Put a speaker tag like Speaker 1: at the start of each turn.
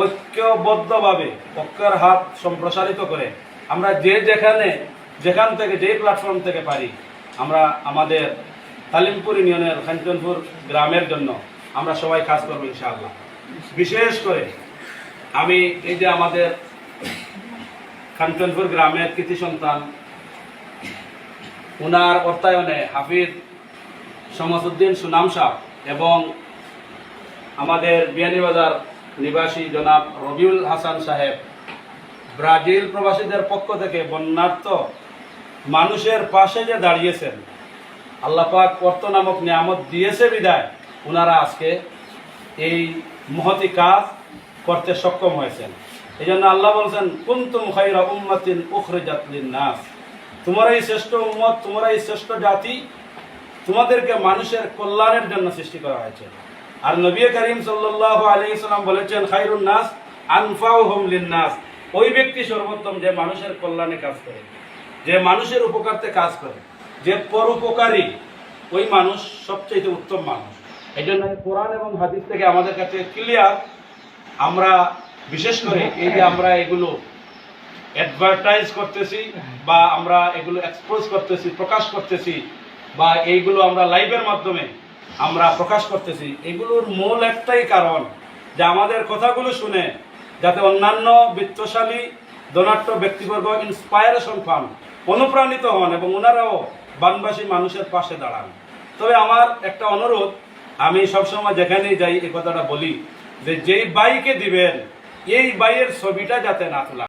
Speaker 1: ঐক্যবদ্ধভাবে পক্ষের হাত সম্প্রসারিত করে। আমরা যে যেখানে, যেখান থেকে, যেই প্ল্যাটফর্ম থেকে পারি, আমরা আমাদের তালিমপুর ইউনিয়নের খানচনপুর গ্রামের জন্য আমরা সবাই কাজ করব ইনশাআল্লাহ। বিশেষ করে আমি এই যে আমাদের খানচনপুর গ্রামের কৃতি সন্তান, উনার অর্থায়নে হাফিজ শমসুদ্দিন সুনাম সাহ এবং আমাদের বিয়ানীবাজার নিবাসী জনাব রবিউল হাসান সাহেব, ব্রাজিল প্রবাসীদের পক্ষ থেকে বন্যার্থ মানুষের পাশে যে দাঁড়িয়েছেন আল্লাপাক কর্ত নামক নিয়ামত দিয়েছে বিদায় ওনারা আজকে এই মহতি কাজ করতে সক্ষম হয়েছেন। এই জন্য আল্লাহ বলছেন, কুন্তুম খাইরা উম্মাতিন উখরিজাত নাস তোমরাই শ্রেষ্ঠ উম্মত, তোমরাই শ্রেষ্ঠ জাতি তোমাদেরকে মানুষের কল্যাণের জন্য সৃষ্টি করা হয়েছে। আর নবী করিম সাল্লাল্লাহু আলাইহি সাল্লাম বলেছেন, খাইরুন নাস, আনফাউহুম লিন্নাস। ওই ব্যক্তি সর্বোত্তম যে মানুষের কল্যাণে কাজ করে, যে মানুষের উপকারতে কাজ করে, যে পরোপকারী ওই মানুষ সবচেয়ে উত্তম মানুষ। এই জন্য কোরআন এবং হাদিস থেকে আমাদের কাছে ক্লিয়ার আমরা, বিশেষ করে এই যে আমরা এগুলো অ্যাডভার্টাইজ করতেছি বা আমরা এগুলো এক্সপোজ করতেছি, প্রকাশ করতেছি বা এইগুলো আমরা লাইভের মাধ্যমে আমরা প্রকাশ করতেছি। এগুলোর মূল একটাই কারণ যে আমাদের কথাগুলো শুনে যাতে অন্যান্য বিত্তশালী ধনাঢ্য ব্যক্তিবর্গ ইন্সপায়ারেশন পান, অনুপ্রাণিত হন এবং ওনারাও বানবাসী মানুষের পাশে দাঁড়ান। তবে আমার একটা অনুরোধ, আমি সবসময় যেখানেই যাই এই কথাটা বলি যে যেই বাইকে দিবেন, এই বাইয়ের ছবিটা যাতে না তোলা।